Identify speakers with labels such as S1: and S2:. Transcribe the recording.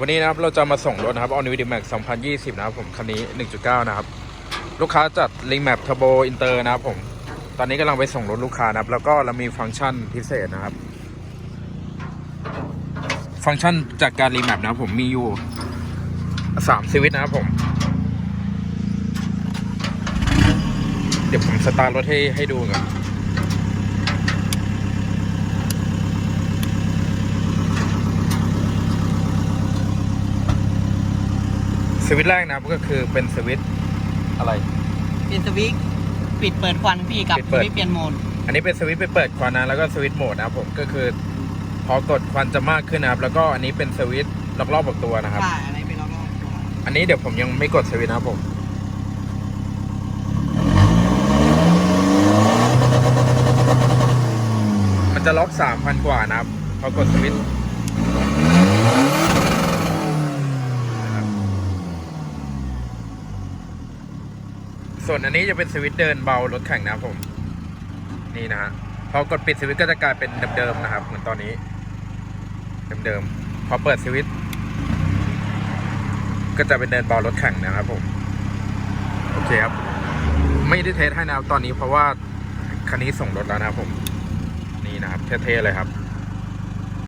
S1: วันนี้นะครับเราจะมาส่งรถนะครับ All New D-Max 2020 นะครับผมคันนี้ 1.9 นะครับ ลูกค้าจัด Link Map Turbo Inter นะครับผม ตอนนี้กำลังไปส่งรถลูกค้านะครับ แล้วก็เรามีฟังก์ชันพิเศษนะครับ ฟังก์ชันจากการรีแมปนะครับผมมีอยู่3สวิตนะครับผม เดี๋ยวผมสตาร์ทรถให้ให้ดูก่อน สวิตช์แรกนะครับก็คือเป็นสวิตช์อะไร
S2: เป็นสวิตช์ปิดเปิดควันพี่กับ
S1: ปิด
S2: ส
S1: เปิด
S2: วิตช์เปลี่ยนโหมด
S1: อันนี้เป็นสวิตช์ไปเปิดควันนะแล้วก็สวิตช์โหมดนะครับผมก็คือพอกดควันจะมากขึ้นนะครับ แล้วก็อันนี้เป็นสวิตช์ล็อกรอบกับตัวนะครับ
S2: ใช่อะไรเป็นรอบๆตัว
S1: อันนี้เดี๋ยวผมยังไม่กดสวิตช์นะครับผม มันจะล็อกสามพันกว่านะครับพอกดสวิตช์นะครับ ส่วนอันนี้จะเป็นสวิตเดินเบารถแข่งนะครับผม นี่นะฮะพอกดปิดสวิตก็จะกลายเป็นเดิมๆนะครับ เหมือนตอนนี้ เดิมๆพอเปิดสวิตก็จะเป็นเดินเบารถแข่งนะครับผม โอเคครับ ไม่ได้เทสให้นะครับตอนนี้เพราะว่าคันนี้ส่งรถแล้วนะครับผม นี่นะครับเท่ๆเลยครับ